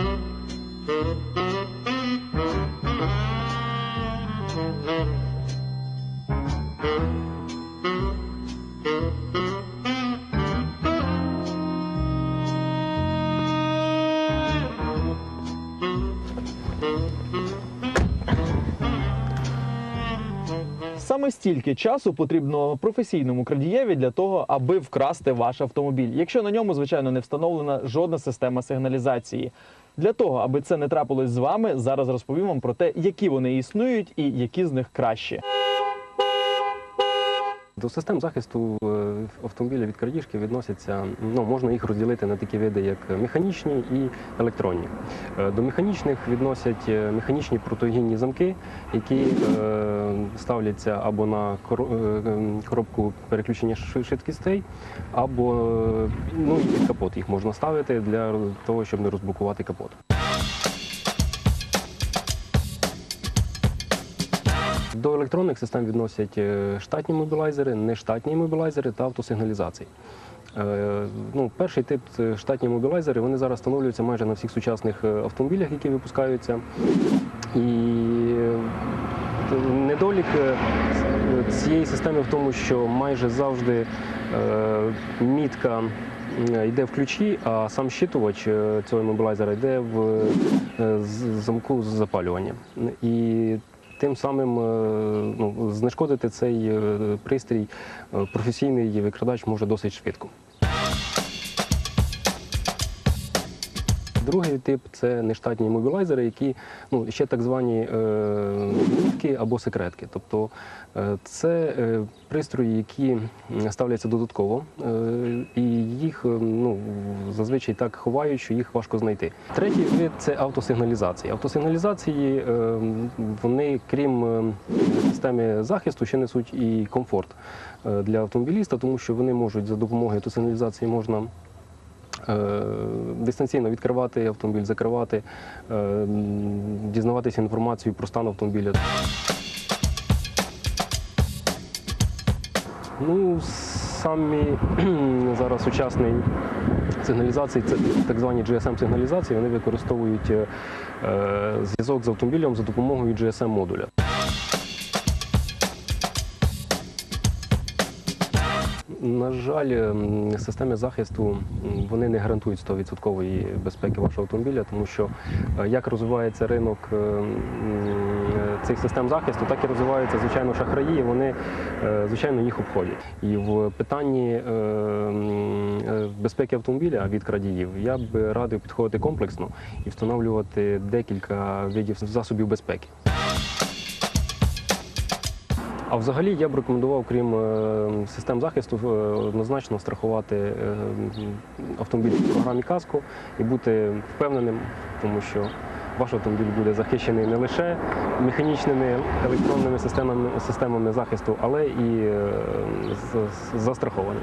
Thank you. Ось стільки часу потрібно професійному крадієві для того, аби вкрасти ваш автомобіль, якщо на ньому, звичайно, не встановлена жодна система сигналізації. Для того, аби це не трапилось з вами, зараз розповім вам про те, які вони існують і які з них кращі. До систем захисту е, автомобіля від крадіжки відносяться, ну можна їх розділити на такі види, як механічні і електронні. Е, До механічних відносять е, механічні протигінні замки, які ставляться або на ем, коробку переключення шви- швидкостей, або ну, під капот їх можна ставити для того, щоб не розблокувати капот. До електронних систем відносять е, штатні мобілайзери, нештатні мобілайзери та автосигналізації. Е, Ну, перший тип штатні мобілайзери. Вони зараз встановлюються майже на всіх сучасних е, автомобілях, які випускаються. І недолік цієї системи в тому, що майже завжди мітка йде в ключі, а сам щитувач цього мобілайзера йде в замку з запалювання. І тим самим е, ну, знешкодити цей е, пристрій е, професійний викрадач може досить швидко. Другий тип це нештатні мобілайзери, які ну, ще так звані е, або секретки. Тобто е, це пристрої, які ставляться додатково, е, і їх е, ну, зазвичай так ховають, що їх важко знайти. Третій вид це автосигналізації. Автосигналізації е, вони, крім е, системи захисту, ще несуть і комфорт для автомобіліста, тому що вони можуть за допомогою автосигналізації можна дистанційно відкривати автомобіль, закривати, дізнаватися інформацію про стан автомобіля. Ну, самі зараз сучасний сигналізації, це так звані GSM-сигналізації, вони використовують е, е, зв'язок з автомобілем за допомогою GSM-модуля. На жаль, системи захисту вони не гарантують 100% безпеки вашого автомобіля, тому що е, як розвивається ринок цих систем захисту, так і розвиваються звичайно шахраї. і Вони е, звичайно їх обходять. І в питанні е, е, безпеки автомобіля від крадіїв я б радив підходити комплексно і встановлювати декілька видів засобів безпеки. А взагалі я б рекомендував, крім систем захисту, однозначно страхувати автомобіль в програмі КАСКО і бути впевненим, тому що ваш автомобіль буде захищений не лише механічними електронними системами, системами захисту, але і е, з- з- застрахований.